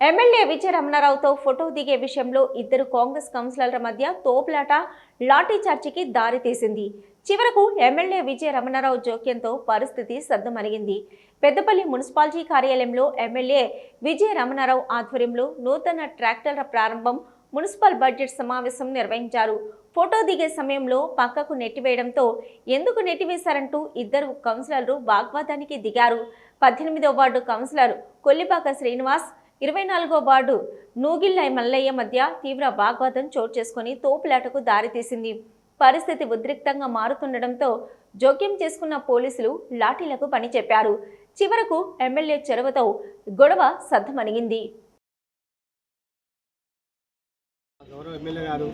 MLA విజయ రమణారావుతో photo దిగే విషయంలో ఇద్దరు కాంగ్రెస్ కౌన్సిలర్ల మధ్య తోపులాట లాఠీ చార్జీకి దారితీసింది చివరకు ఎమ్మెల్యే విజయ రమణారావు జోక్యంతో పరిస్థితి సద్దుమణిగింది పెద్దపల్లి మున్సిపాలిటీ కార్యాలయంలో ఎమ్మెల్యే విజయ రమణారావు ఆధ్వర్యంలో నూతన ట్రాక్టర్ల ప్రారంభం మున్సిపల్ బడ్జెట్ సమావేశం నిర్వహించారు. ఫోటో దిగే సమయంలో పక్కకు నెట్టివేయడంతో ఎందుకు నెట్టివేశారంటూ ఇద్దరు కౌన్సిలర్లు వాగ్వాదానికి దిగారు. పద్దెనిమిదో వార్డు కౌన్సిలర్ కొల్లిపాక శ్రీనివాస్ ఇరవై నాలుగో వార్డు నూగిళ్ళ మల్లయ్య మధ్య తీవ్ర వాగ్వాదం చోటు చేసుకుని తోపులాటకు దారితీసింది. పరిస్థితి ఉద్రిక్తంగా మారుతుండటంతో జోక్యం చేసుకున్న పోలీసులు లాఠీలకు పని చెప్పారు. చివరకు ఎమ్మెల్యే చెరవతో గొడవ సద్దమణిగింది గౌరవ ఎమ్మెల్యే గారు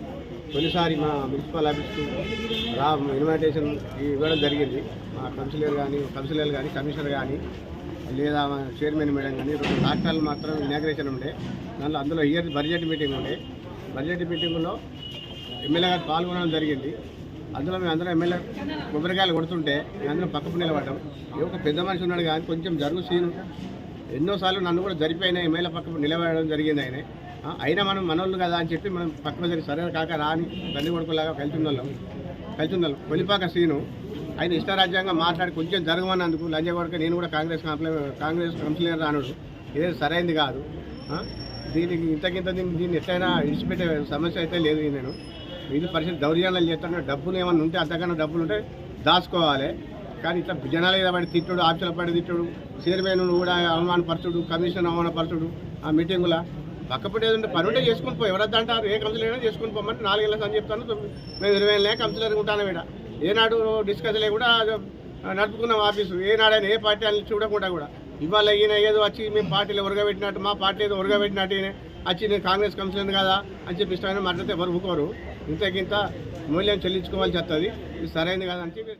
తొలిసారి మా మున్సిపల్ ఆఫీస్కు రా ఇన్విటేషన్ ఇవ్వడం జరిగింది. మా కౌన్సిలర్ కానీ కౌన్సిలర్ కానీ కమిషనర్ కానీ లేదా చైర్మన్ మేడం కానీ రెండు రాష్ట్రాలు మాత్రం ఇనాగ్రేషన్ ఉండే. దాంట్లో అందులో ఇయర్ బడ్జెట్ మీటింగ్ ఉండే. బడ్జెట్ మీటింగ్లో ఎమ్మెల్యే గారు పాల్గొనడం జరిగింది. అందులో మేము అందరం ఎమ్మెల్యే కొబ్బరికాయలు కొడుతుంటే మేము అందరం పక్కకు నిలబడ్డాం. ఏ ఒక పెద్ద మనిషి ఉన్నాడు కానీ కొంచెం జరుగు సీన్ ఎన్నోసార్లు నన్ను కూడా జరిపోయిన ఎమ్మెల్యే పక్కకు నిలబడడం జరిగింది ఆయన. అయినా మనం మనోళ్ళు కదా అని చెప్పి మనం పక్క జరిగి సరే కాక రాని తల్లి కొడుకులాగా వెళ్తున్నాం వెళ్తున్నాం కొలిపాక సీను. ఆయన ఇష్టరాజ్యాంగం మాట్లాడి కొంచెం జరగమన్నందుకు లంజ కొడుక నేను కూడా కాంగ్రెస్ కాంప్లై కాంగ్రెస్ కౌన్సిలర్ రానుడు. ఇదే సరైంది కాదు. దీనికి ఇంతకింత దీన్ని దీన్ని ఎట్లయినా విడిచిపెట్టే సమస్య అయితే లేదు నేను ఇది పరిస్థితి దౌర్యాలు చేస్తాను డబ్బులు ఏమన్నా ఉంటే అంతకన్నా డబ్బులు ఉంటే దాచుకోవాలి. కానీ ఇట్లా జనాల మీద పడి తిట్టుడు ఆఫీసుల పడి తిట్టుడు చైర్మన్ కూడా అవమానపరచుడు కమిషన్ అవమానపరచుడు ఆ మీటింగుల పక్కపడి ఏదంటే పని ఉంటే చేసుకుని పో. ఎవరద్దు అంటారు? ఏ కౌన్సిలర్ అయినా చేసుకుని పోమని నాలుగేళ్ళ అని చెప్తాను. మేము ఇరవై ఏళ్ళ కౌన్సిలర్ ఉంటాను ఇక్కడ. ఏనాడు డిస్కస్ కూడా నడుపుకున్నాం ఆఫీసు. ఏనాడైనా ఏ పార్టీ అని చూడకుండా కూడా. ఇవాళ ఈయన ఏదో వచ్చి మేము పార్టీలు ఉరగబెట్టినట్టు మా పార్టీ ఏదో ఉరగబెట్టినట్టు ఈయన వచ్చి నేను కాంగ్రెస్ కౌన్సిలర్ కదా అని చెప్పి ఇష్టమైన మాట్లాడితే ఎవరు ఊకోరు ఇంతకింత మూల్యం చెల్లించుకోవాల్సి వస్తుంది. ఇది సరైనది కాదని చెప్పి